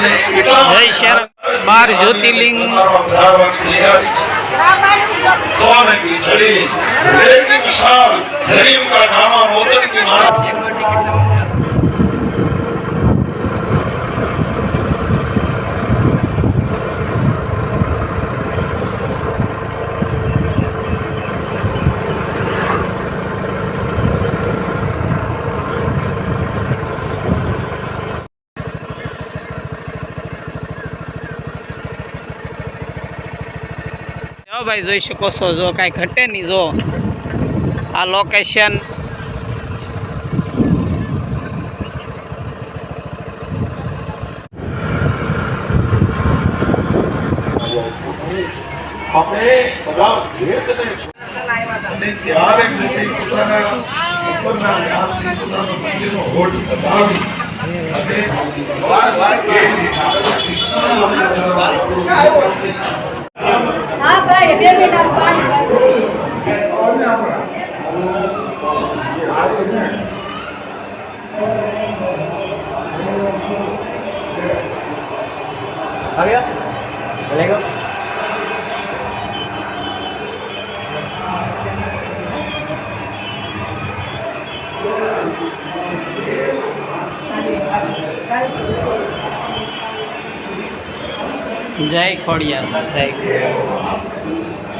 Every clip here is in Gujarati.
જય શહેર બાર જ્યોતિર્લિંગ. સોન કી છડી વિશાલ જરીમ કા ધામા મોતન કી મારા ભાઈ જોઈ શકો છો જો કાંઈ ઘટે નહીં જો. આ લોકેશન અને ત્યારે મોટી પોતાના ઉપરના જ્ઞાનથી પોતાનો મંદિરનો હોડ વધાવી અને વાર વાર કે કૃષ્ણનો હા ભાઈ બે મિનિટ પાણી જય ખોડિયાર જય ખોડિયાર.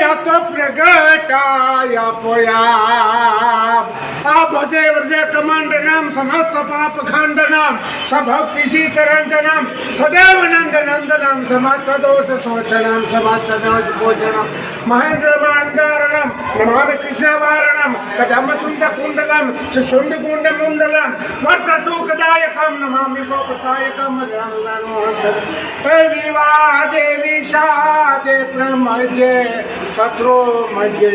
યત પ્રગટાય પોયા આ ભજે વ્રજે કમાંડ નામ, સમસ્ત પાપ ખંડ નામ, સભક્તિ સીતરંજ નામ, સદૈવ નંદ નંદ નામ સમસ્ત દોષ શોષણમ સમસ્ત દોષ ભોજનમ મહેન્દ્ર માંડારણમ નમામિ કૃષ્ણ વારણમ કદમ સુંદ કુંડલમ સુંદ કુંડ મુંડલમ વર્ત સુખદાયકમ નમામિ ગોપસાયકમ હે વિવાહ દેવી શાદે પ્રમજે શત્રુ મજે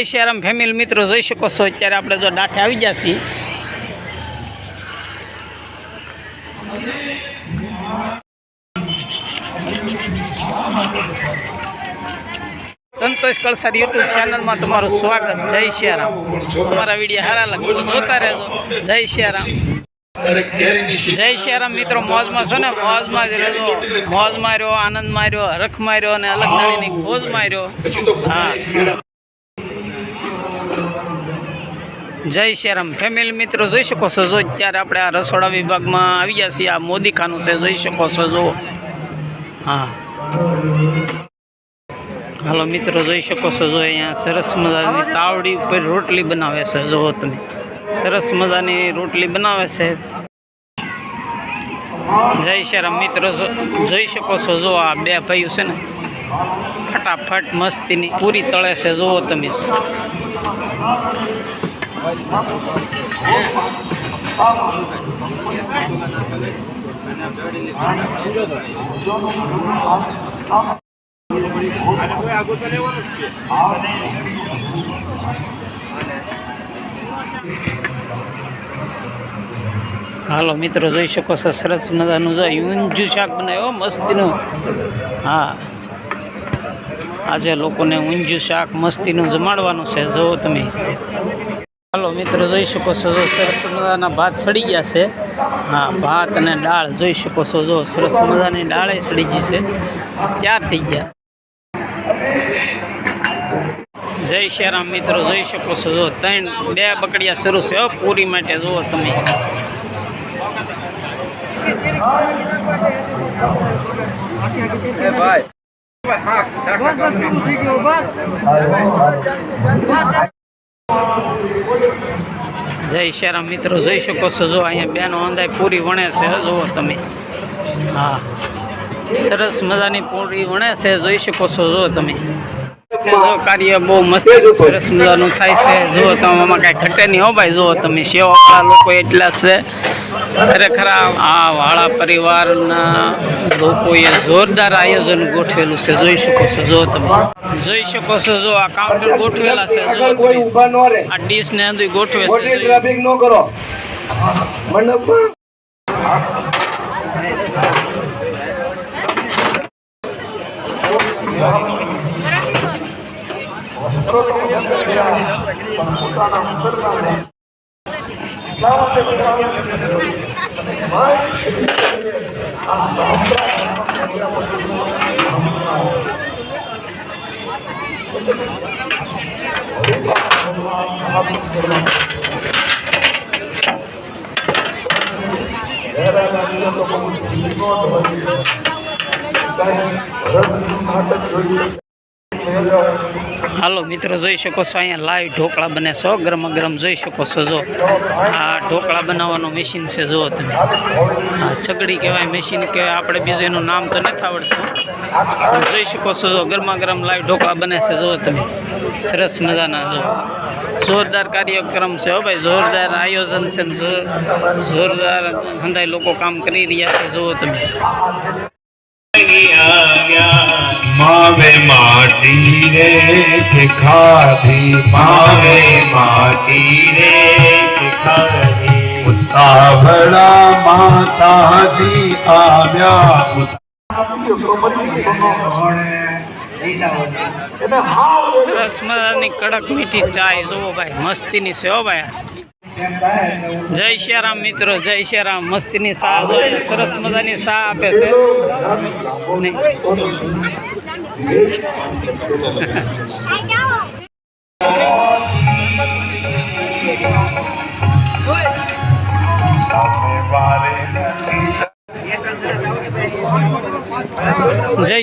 જય શ્યારામ ફેમિલી મિત્રો, જોઈ શકો છો, અત્યારે આપણે જો દાંઠે આવી ગયા સંતોષ કલસાર યુટ્યુબ ચેનલમાં તમારું સ્વાગત, જય શ્યારામ તમારા વીડિયો સારા લાગે જોતા રહેજો. જય શ્યારામ જય શ્યારામ મિત્રો, મોજમાં છો ને? મોજમાં જ રહેજો. મોજ માર્યો, આનંદ માર્યો હરખ માર્યો અને અલગની ખોજ માર્યો. હા. જય શ્યારામ ફેમિલી મિત્રો, જોઈ શકો છો, જો અત્યારે આપણે આ રસોડા વિભાગમાં આવી ગયા છીએ. આ મોદી ખાનું છે, જોઈ શકો છો, જો. હા. હાલો મિત્રો, જોઈ શકો છો, જો અહીંયા સરસ મજાની તાવડી ઉપર રોટલી બનાવે છે. જુઓ તમે. સરસ મજાની રોટલી બનાવે છે. જય શ્યારામ મિત્રો, જો- જોઈ શકો છો, જો આ બે ભાઈઓ છે ને ફટાફટ મસ્તીની પૂરી તળે છે. જુઓ તમે. હાલો મિત્રો, જોઈ શકો છો, સરસ મજાનું જો ઊંજુ શાક બનાવ્યો મસ્તીનું. હા. આજે લોકોને ઊંધિયું શાક મસ્તીનું જમાડવાનું છે જો તમે. હાલો મિત્રો, જોઈ શકો છો જો સરસ મજાના ભાત સડી ગયા છે. હા, ભાત અને દાળ, જોઈ શકો છો જો સરસ મજાની દાળે સડી ગઈ છે. ત્યાર થઈ ગયા. જય શ્રી રામ મિત્રો, જોઈ શકો છો જો ત્રણ, બે બકડિયા શરૂ છે. પૂરી માટે જુઓ તમે. જય શ્યારામ રામ મિત્રો જોઈ શકો છો જો અહીંયા બેનો અંદાય પૂરી વણે છે જુઓ તમે. હા. સરસ મજાની પૂરી વણે છે જોઈ શકો છો જો તમે. જો કાર્ય બહુ મસ્ત સરસ મજાનું થાય છે જુઓ તમે આમાં કાંઈ ઘટે નહીં હો ભાઈ જુઓ તમે સેવાવાળા લોકો એટલા છે. ખરેખર આ આ વાળા પરિવારના લોકોએ જોરદાર આયોજન ગોઠવેલું છે જોઈ શકો છો જો તમે. જોઈ શકો છો જો આ કાઉન્ટર ગોઠવેલા છે જો કોઈ. ઊભા ન રહે. આ ડીશ ને અંદર ગોઠવે છે જોઈ- ટ્રાફિક ન કરો. મંડપમાં હાલો મિત્રો જોઈ શકો છો અહીંયા લાઈવ ઢોકળા બને છો ગરમ ગરમ જોઈ શકો છો જો. આ ઢોકળા બનાવવાનું મશીન છે જુઓ તમે. સગડી કહેવાય મશીન કહેવાય આપણે બીજું એનું નામ તો નથી આવડતું. જોઈ શકો છો જો ગરમા ગરમ લાઈવ ઢોકળા બને છે જુઓ તમે. સરસ મજાના જો. જોરદાર કાર્યક્રમ છે હો ભાઈ, જોરદાર આયોજન છે જોરદાર હંધાઈ લોકો કામ કરી રહ્યા છે જુઓ તમે. માવે માટી રે કે ખાધી પાવે માટી રે કે ખાધી માતાજી આવ્યા સરસ મજાની કડક મીઠી ચાય જુઓ ભાઈ મસ્તીની છે હો ભાઈ. જય શ્રી રામ મિત્રો જય શ્રી રામ મસ્તીની સા સરસ મજાની સા આપે છે. જય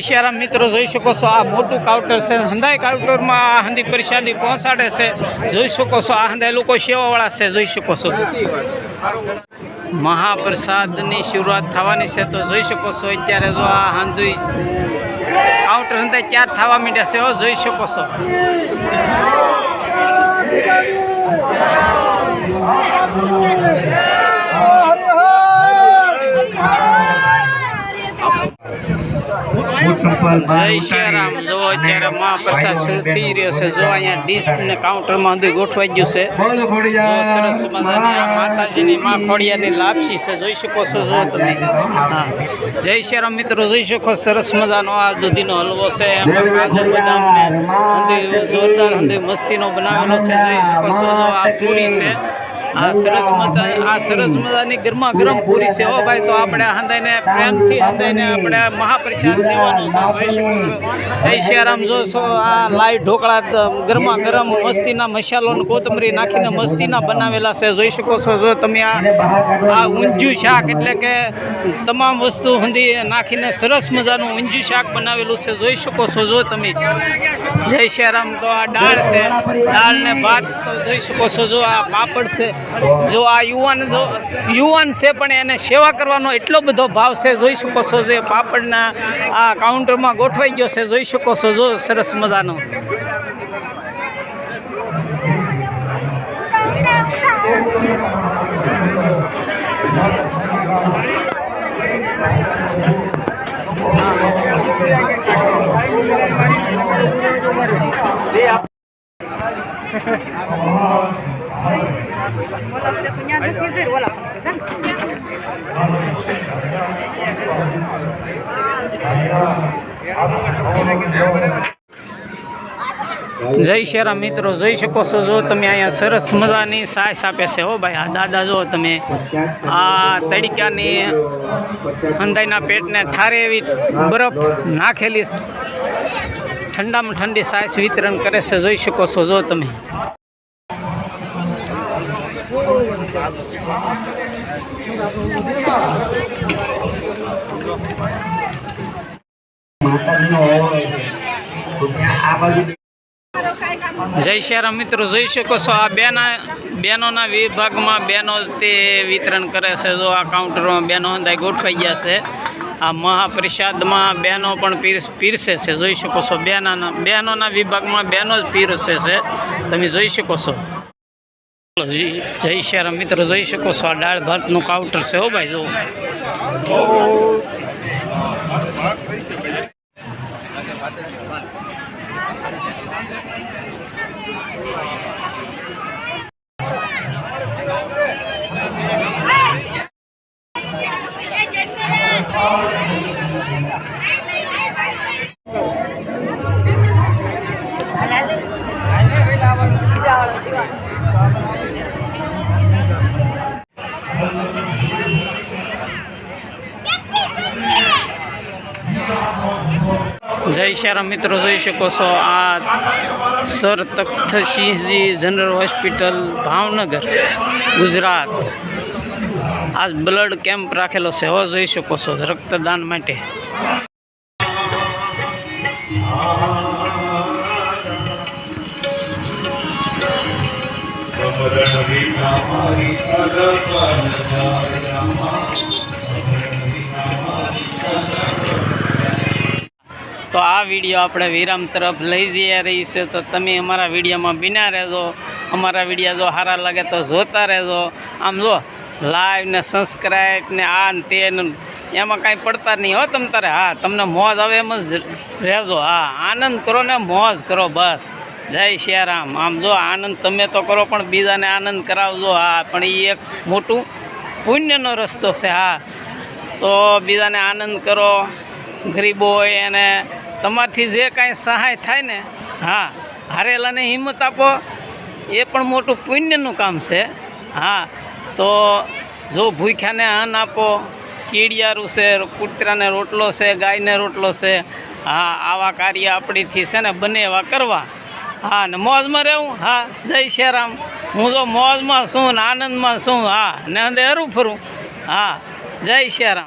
શ્રી મિત્રો, જોઈ શકો છો આ મોટું કાઉન્ટર છે. હંધાઈ કાઉન્ટરમાં આ હંધી પરેશાની પહોંચાડે છે. જોઈ શકો છો આ હંધાઈ લોકો સેવાવાળા છે, જોઈ શકો છો. મહાપ્રસાદની શરૂઆત થવાની છે તો જોઈ શકો છો અત્યારે જો આ હાંધુઈ કાઉન્ટર સંતા ચાર થવા માંડ્યા છે જોઈ શકો છો. જય શ્રી રામ. જો અત્યારે મહાપ્રસાદ થઈ રહ્યો છે જો અહીંયા ડીશ ને કાઉન્ટરમાં બધું ગોઠવાઈ ગયું છે. સરસ મજાની માતાજીની મા ખોડિયાની લાપસી છે જોઈ શકો છો જો તમે. જય શ્રી મિત્રો જોઈ શકો સરસ મજાનો આ દૂધીનો હલવો છે. એમાં કાજુ બદામ ને જોરદાર હંધી મસ્તીનો બનાવેલો છે જોઈ શકો છો આ પૂરી છે. આ સરસ મજા આ સરસ મજાની ગરમા ગરમ પૂરી છે હો ભાઈ, તો આપણે હંદાઈને પ્રેમથી હંદાઈને આપણે મહાપ્રસાદ લેવાનો છે. જોઈ શકો છો જય શ્રી રામ જો આ લાઈ ઢોકળા ગરમા ગરમ મસ્તીના મસાલો ને કોથમરી નાખીને મસ્તીના બનાવેલા છે. જોઈ શકો છો, જો તમે આ આ ઊંધિયું શાક એટલે કે તમામ વસ્તુ હંધી નાખીને સરસ મજાનું ઊંધિયું શાક બનાવેલું છે. જોઈ શકો છો, જો તમે. જય શ્રી રામ તો આ દાળ છે. દાળ ને ભાત, તો જોઈ શકો છો, જો આ પાપડ છે. જો આ યુવાન જો યુવાન છે પણ એને સેવા કરવાનો એટલો બધો ભાવ છે, જોઈ શકો છો જે પાપડના આ કાઉન્ટરમાં ગોઠવાઈ ગયો છે, જોઈ શકો છો, જો સરસ મજાનો. શ્રીરામ મિત્રો જોઈ શકો છો, જો તમે અહીંયા સરસ મજાની સાસ આપે છે હો ભાઈ. આ દાદા જો તમે આ તડીકાની અંદાઈના પેટને ઠારે એવી બરફ નાખેલી ઠંડામાં ઠંડી સાસ વિતરણ કરે છે, જોઈ શકો છો જો તમે. આ બાજુ જય શ્યારામ મિત્રો, જોઈ શકો છો આ બેના બહેનોના વિભાગમાં બહેનો તે વિતરણ કરે છે. જો આ કાઉન્ટરમાં બહેનો અંદાય ગોઠવાઈ ગયા છે. આ મહાપ્રસાદમાં બહેનો પણ પીરસ છે. જોઈ શકો છો બેનાના બહેનોના વિભાગમાં બહેનો જ પીરસે છે. તમે જોઈ શકો છો. જય શ્યારામ મિત્રો, જોઈ શકો છો આ દાળ ભાતનું કાઉન્ટર છે હો ભાઈ, જો. જય શ્રીરામ મિત્રો, જોઈ શકો છો આ sir Takhtsinhji general hospital Bhavnagar, Gujarat. આ બ્લડ કેમ્પ રાખેલો છે, હો, જોઈ શકો છો, રક્તદાન માટે. તો આ વીડિયો આપણે વિરામ તરફ લઈ જઈ રહી છે. તો તમે અમારા વિડીયોમાં બિના રહેજો. અમારા વીડિયો જો સારા લાગે તો જોતા રહેજો. આમ જો લાઈવ ને સબસ્ક્રાઈબ ને આ ને તે એમાં કાંઈ પડતા નહીં હો તમ તારે. હા, તમને મોજ આવે એમ જ રહેજો. હા, આનંદ કરો ને મોજ કરો બસ. જય શિયારામ. આમ જો આનંદ તમે તો કરો, પણ બીજાને આનંદ કરાવજો. હા, પણ એ એક મોટું પુણ્યનો રસ્તો છે, હા. તો બીજાને આનંદ કરો, ગરીબો હોય એને તમારથી જે કાંઈ સહાય થાય ને, હા, હારેલાને હિંમત આપો, એ પણ મોટું પુણ્યનું કામ છે, હા. તો જો ભૂખ્યાને અન્ન આપો, કીડિયારું છે, કૂતરાને રોટલો છે, ગાયને રોટલો છે, હા, આવા કાર્ય આપણીથી છે ને, બને એવા કરવા. હા, ને મોજમાં રહેવું? હા, જય શ્રીરામ હું તો મોજમાં છું ને આનંદમાં છું. હા, ને હરું ફરું. હા, જય શ્રીરામ